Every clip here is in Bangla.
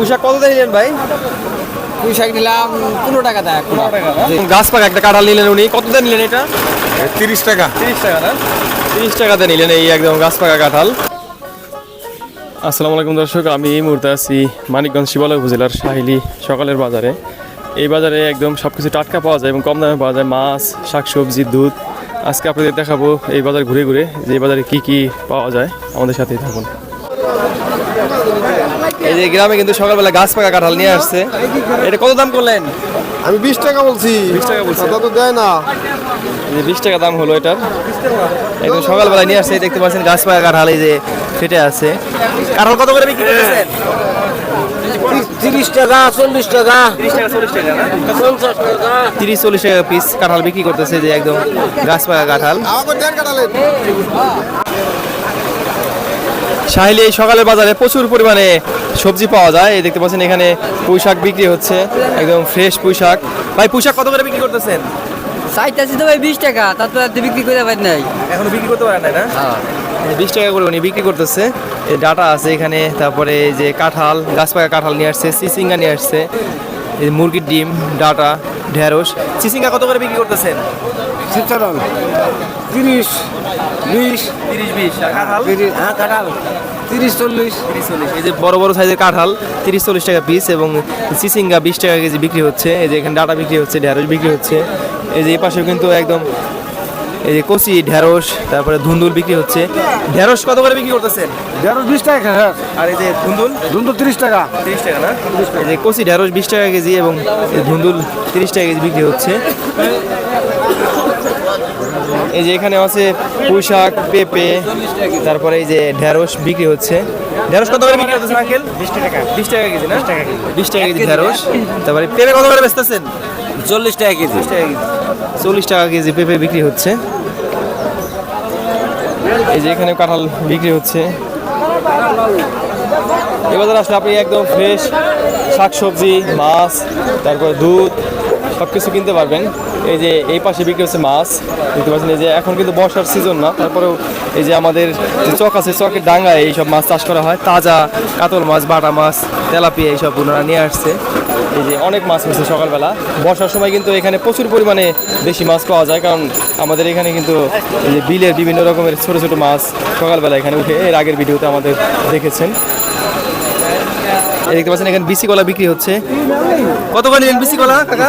পুঁশাক কত দিয়ে নিলেন ভাই? পুঁই শাক নিলাম পনেরো টাকা দেয় গাছ পাকা একটা কাঁঠাল নিলেন উনি। কত দিয়ে নিলেন এটা? তিরিশ টাকা। তিরিশ টাকা না? তিরিশ টাকাতে নিলেন এই একদম গাছ পাকা কাঁঠাল। আসসালামু আলাইকুম দর্শক আমি এই মুহূর্তে আছি মানিকগঞ্জ শিবালয় উপজেলার সাহিলি সকালের বাজারে। এই বাজারে একদম সব কিছু টাটকা পাওয়া যায় এবং কম দামে পাওয়া যায় মাছ শাকসবজি দুধ। আজকে আপনাদের দেখাবো এই বাজার ঘুরে ঘুরে যে বাজারে কি কি পাওয়া যায়। আমাদের সাথেই থাকুন। এই যে গ্রামে কিন্তু সকালবেলা গাছ পাকা কাঁঠাল নিয়ে আসছে। এটা কত দাম করলেন? আমি বিশ টাকা বলছি। 20 টাকা বলছেন? দাদা তো দেয় না। এই যে বিশ টাকা দাম হলো এটার। একদম সকালবেলা নিয়ে আসছে এই দেখতে পাচ্ছেন গাছ পাকা কাঁঠাল এই যে ফেটে আছে। কাঁঠাল কত করে বিক্রি করতেছেন? তিরিশ টাকা চল্লিশ টাকা। তিরিশ চল্লিশ টাকা না? পঞ্চাশ টাকা। তিরিশ চল্লিশ টাকা পিস কাঁঠাল বিক্রি করতেছে যে একদম গাছ পাকা কাঁঠাল। আমাকে সাহিলি এই সকালের বাজারে প্রচুর পরিমাণে সবজি পাওয়া যায়। এই দেখতে পাচ্ছেন এখানে পুঁই শাক বিক্রি হচ্ছে। একদম ফ্রেশ পুঁই শাক ভাই পুঁই শাক কত করে বিক্রি করতেছেন? চাইতেছি তো ভাই বিশ টাকা তার তো আর বিক্রি করে পাই নাই। এখনও বিক্রি করতে পারেন না? বিশ টাকা করে উনি বিক্রি করতেছে। ডাটা আছে এখানে তারপরে যে কাঁঠাল গাছ পাকা কাঁঠাল নিয়ে আসছে সিসিঙ্গা নিয়ে আসছে এই মুরগির ডিম ডাটা ঢেঁড়স। সিসিঙ্গা কত করে বিক্রি করতেছেন? তিরিশ বিশ। তিরিশ বিশ। কাঁঠাল? হ্যাঁ কাটাল তিরিশ চল্লিশ। তিরিশ চল্লিশ। এই যে বড় বড় সাইজের কাঁঠাল তিরিশ চল্লিশ টাকা পিস এবং সিসিঙ্গা বিশ টাকা কেজি বিক্রি হচ্ছে। এই যে এখানে ডাটা বিক্রি হচ্ছে ঢেঁড়স বিক্রি হচ্ছে। এই যে এই পাশেও কিন্তু একদম এই যে কচি ঢেঁড়স তারপরে ধুন্দুল বিক্রি হচ্ছে। ঢেঁড়স কত করে বিক্রি করতেছেন? দেড় বিশ টাকা হ্যাঁ। আর এই যে ধুন্দুল? দুটো তিরিশ টাকা। তিরিশ টাকা না? এই যে কচি ঢেঁড়স বিশ টাকা কেজি এবং ধুন্দুল তিরিশ টাকা কেজি বিক্রি হচ্ছে। এই যে এখানে আছে পুঁই শাক পেঁপে তারপরে এই যে ঢেঁড়স বিক্রি হচ্ছে। ঢেঁড়স কত করে বিক্রি হচ্ছে আঙ্কেল? বিশ টাকা। বিশ টাকা কেজি না? বিশ টাকা কেজি। ঢেঁড়স। তারপরে পেঁপে কত করে বেচতেছেন? চল্লিশ টাকা কেজি। বিশ টাকা কেজি। চল্লিশ টাকা কেজি পেঁপে বিক্রি হচ্ছে। এই যে এখানে কাঁঠাল বিক্রি হচ্ছে। এবার আসলে আপনি একদম ফ্রেশ শাকসবজি মাছ তারপর দুধ সব কিছু কিনতে পারবেন। এই যে এই পাশে বিক্রি হচ্ছে মাছ, দেখতে পাচ্ছেন এই যে এখন কিন্তু বর্ষার সিজন না, তারপরেও এই যে আমাদের যে চক আছে, চকের ডাঙ্গায় এইসব মাছ চাষ করা হয়, তাজা কাতল মাছ, বাটা মাছ, তেলাপিয়া এইসব ওনারা নিয়ে আসছে। এই যে অনেক মাছ হচ্ছে সকালবেলা। বর্ষার সময় কিন্তু এখানে প্রচুর পরিমাণে বেশি মাছ পাওয়া যায়, কারণ আমাদের এখানে কিন্তু এই যে বিলের বিভিন্ন রকমের ছোট ছোট মাছ সকালবেলা এখানে উঠে, এর আগের ভিডিওতে আমাদের দেখেছেন। দেখতে পাচ্ছেন এখানে বিসি কলা বিক্রি হচ্ছে। কত করে নিলেন বিসি কলা কাকা?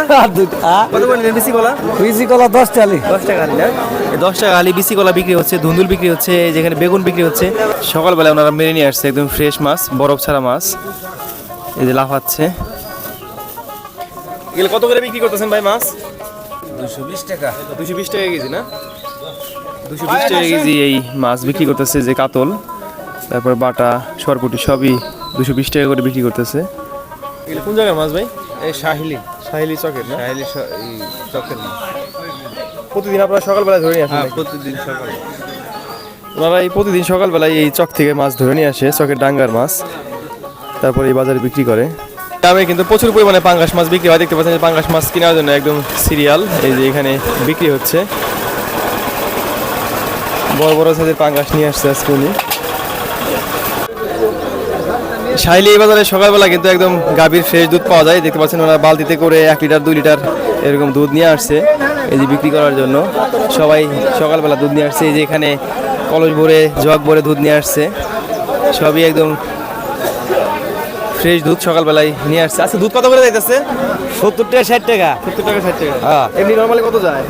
কত করে নিলেন বিসি কলা? বিজি কলা দশ চালি দশ টাকা আলি না? এই দশ টাকা আলি বিসি কলা বিক্রি হচ্ছে ধুন্দুল বিক্রি হচ্ছে এই যেখানে বেগুন বিক্রি হচ্ছে। সকালবেলা ওনারা মেরে নিয়ে আসছে একদম ফ্রেশ মাছ বরফ ছাড়া মাছ। এই যে লাফাচ্ছে। এগুলো কত করে বিক্রি করতেছেন ভাই মাছ? দুশো বিশ টাকা। দুশো বিশ টাকা কেজি না? দুশো বিশ টাকা কেজি এই মাছ বিক্রি করতেছে যে কাতল তারপর বাটা সরপুটি সবই দুশো বিশ টাকা করে বিক্রি করতেছে। এগুলো কোন জায়গার মাছ ভাই? এই সাহিলি সাহিলি চকের না? সাহিলি চকের না প্রতিদিন আপনারা সকালবেলা ধরে নিয়ে আসেন প্রতিদিন সকালে। ওনারা এই প্রতিদিন সকালবেলায় এই চক থেকে মাছ ধরে নিয়ে আসে চকের ডাঙ্গার মাছ। তারপর এই বাজারে বিক্রি করে। গ্রামে কিন্তু প্রচুর পরিমাণে পাঙ্গাস মাছ বিক্রি হয়। দেখতে পাচ্ছেন যে পাঙ্গাস মাছ কেনার জন্য একদম সিরিয়াল। এই যে এখানে বিক্রি হচ্ছে। বড় বড় সাইজের পাঙ্গাস নিয়ে আসছে আজকে উনি। শাইলি এই বাজারে সকালবেলা কিন্তু একদম গাভীর ফ্রেশ দুধ পাওয়া যায়। দেখতে পাচ্ছেন ওরা বালতিতে করে এক লিটার দুই লিটার এরকম দুধ নিয়ে আসছে, এই যে বিক্রি করার জন্য। সবাই সকালবেলা দুধ নিয়ে আসছে, এই যে এখানে কলস ভরে, জগ ভরে দুধ নিয়ে আসছে। সবই একদম ফ্রেশ দুধ সকালবেলায় নিয়ে আসছে। আচ্ছা দুধ কত করে যাইতেছে? সত্তর টাকা ষাট টাকা। সত্তর টাকা ষাট টাকা। হ্যাঁ। এমনি নর্মালি কত যায়?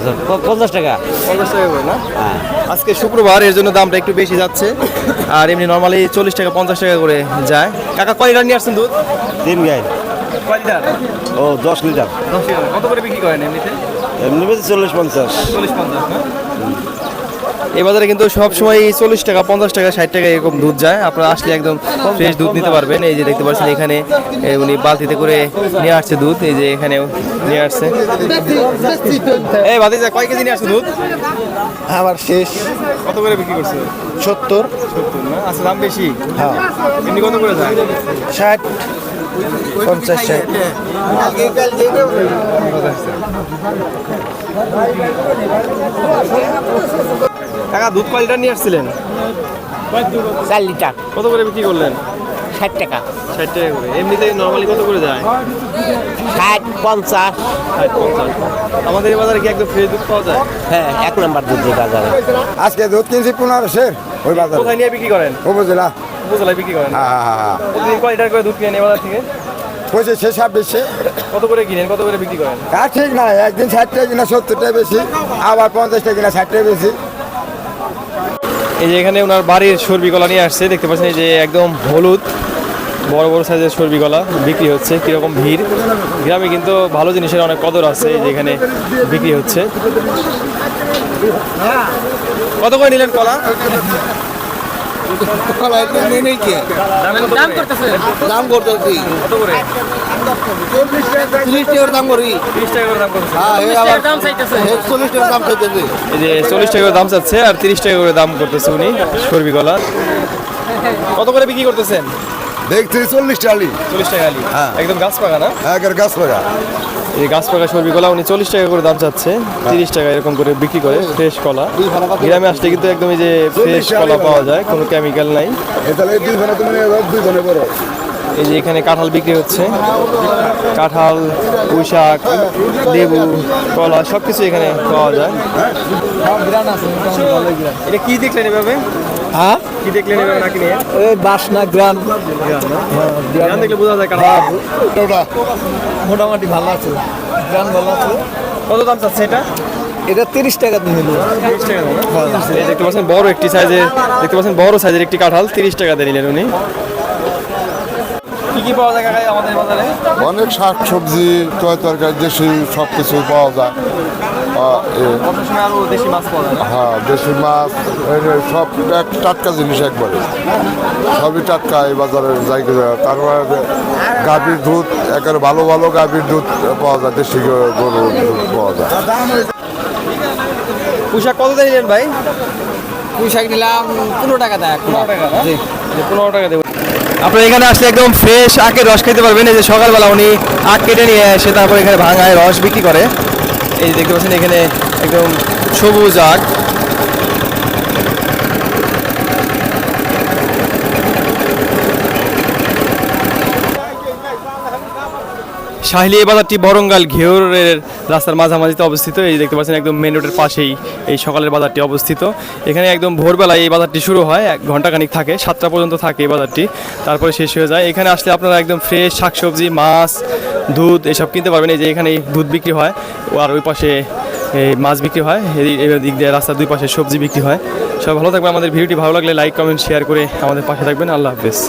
পঞ্চাশ টাকা। পঞ্চাশ টাকা করে না? হ্যাঁ। আজকে শুক্রবার এর জন্য দামটা একটু বেশি যাচ্ছে। আর এমনি নর্মালি চল্লিশ টাকা পঞ্চাশ টাকা করে যায়। কাকা কয় লিটার নিয়ে আসছেন দুধ? তিন গাই। কয় লিটার? ও দশ লিটার। কত করে বিক্রি করেন এমনিতে? এমনি বেশি চল্লিশ পঞ্চাশ। চল্লিশ পঞ্চাশ না? এই বাজারে কিন্তু সব সময় চল্লিশ টাকা পঞ্চাশ টাকা ষাট টাকা এরকম দুধ যায়। আপনারা আসলে একদম ফ্রেশ দুধ নিতে পারবেন। এই যে দেখতে পাচ্ছেন এখানে উনি বালতিতে করে নিয়ে আসছে দুধ। এই যে এখানেও নিয়ে আসছে। এই বাদি কয় কেজি নিয়ে আসছে দুধ? আবার শেষ। কত করে বিক্রি করছে? সত্তর। সত্তর না? আচ্ছা দাম বেশি? হ্যাঁ। এমনি কত করে যায়? ষাট পঞ্চাশ ষাট। টাকা দুধ কয় লিটার নিয়ে আসছিলেন? চার লিটার। কত করে বিক্রি করলেন? ষাট টাকা। ষাট টাকা করে। এমনিতে নর্মালি কত করে যায়? ষাট পঞ্চাশ। ষাট পঞ্চাশ। আমাদের এই বাজারে কি একদম ফ্রেশ দুধ পাওয়া যায়? হ্যাঁ এক নম্বর দুধ যে বাজারে। আজকে দুধ কিনছি পনেরোশের ওই বাজার। কোথায় নিয়ে বিক্রি করেন? উপজেলা। উপজেলায় বিক্রি করেন? প্রতিদিন কয় লিটার করে দুধ কিনেন এই বাজার থেকে? পঁচিশে ছাব্বিশে। কত করে কিনেন? কত করে বিক্রি করেন? তা ঠিক না একদিন ষাটটা কিনা সত্তরটা বেশি আবার পঞ্চাশটা কিনা ষাটটা বেশি। এই যে এখানে ওনার বাড়ির সর্বি কলা নিয়ে আসছে, দেখতে পাচ্ছেন এই যে একদম হলুদ, বড় বড় সাইজের সর্বি কলা বিক্রি হচ্ছে, কীরকম ভিড়। গ্রামে কিন্তু ভালো জিনিসের অনেক কদর আছে এই যে এখানে বিক্রি হচ্ছে। কত করে নিলেন কলা? কত দাম টাকা চল্লিশ দাম চাচ্ছে আর তিরিশ টাকা করে দাম করতেছে উনি? সর্বি কলা কত করে বিক্রি করতেছেন? দেখছি চল্লিশ টালি চল্লিশ টাকা আলি। হ্যাঁ। একদম গাছ পাকা না? একের গাছ এই গাছ পাকা সর্বি কলা উনি চল্লিশ টাকা করে দাম চাচ্ছে। তিরিশ টাকা এরকম করে বিক্রি করে ফ্রেশ কলা। গ্রামে আসলে কিন্তু একদম এই যে ফ্রেশ কলা পাওয়া যায় কোনো কেমিক্যাল নাই। এই যে এখানে কাঁঠাল বিক্রি হচ্ছে। কাঁঠাল পুঁই শাক লেবু কলা সব কিছু এখানে পাওয়া যায়। এটা কি দেখলেন এভাবে? হ্যাঁ? কি দেখলেন এভাবে নাকি নিয়ে? এই বাসনা গ্রাম। গ্রাম দেখলে বোঝা যায় ওটা মোটামুটি ভালো আছে। গ্রাম ভালো আছে। কত দাম চাচ্ছে এটা? এটা তিরিশ টাকা নিল দেখতে পাচ্ছেন বড় একটি দেখতে পাচ্ছেন বড় সাইজের একটি কাঁঠাল তিরিশ টাকা দিয়ে নিলেন উনি। কি কি পাওয়া যায় আমাদের বাজারে? অনেক শাক সবজি তরকারি দেশি সব কিছু পাওয়া যায়। হ্যাঁ দেশি মাছ সব এক টাটকা জিনিস একবারে। সবই টাটকা এই বাজারের জায়গা তারপরে গাভীর দুধ একেবারে ভালো ভালো গাভীর দুধ পাওয়া যায় দেশি গ- গরুর দুধ পাওয়া যায়। পুঁশাক কত দিয়ে নিলেন ভাই? পোশাক নিলাম পনেরো টাকা দেয় পনেরো টাকা? পনেরো টাকা দেবো। আপনারা এখানে আসলে একদম ফ্রেশ আখের রস খেতে পারবেন। এই যে সকালবেলা উনি আখ কেটে নিয়ে এসে তারপর এখানে ভাঙায় রস বিক্রি করে। এই দেখতে পাচ্ছেন, এখানে একদম সবুজ আখ শাহলি এই বাজারটি বরঙ্গাল ঘেউরের রাস্তার মাঝামাঝিতে অবস্থিত। এই দেখতে পাচ্ছেন, একদম মেন রোডের পাশেই এই সকালের বাজারটি অবস্থিত। এখানে একদম ভোরবেলায় এই বাজারটি শুরু হয়, এক ঘন্টাখানিক থাকে, সাতটা পর্যন্ত থাকে এই বাজারটি। তারপরে শেষ হয়ে যায়। এখানে আসলে আপনারা একদম ফ্রেশ শাকসবজি, মাছ দুধ এসব কিনতে পারবেন এই যে এখানে দুধ বিক্রি হয় আর ওই পাশে মাছ বিক্রি হয় এই দিক দিয়ে রাস্তার দুই পাশে সবজি বিক্রি হয়। সব ভালো থাকবে আমাদের ভিডিওটি ভালো লাগলে লাইক কমেন্ট শেয়ার করে আমাদের পাশে থাকবেন। আল্লাহ হাফেজ।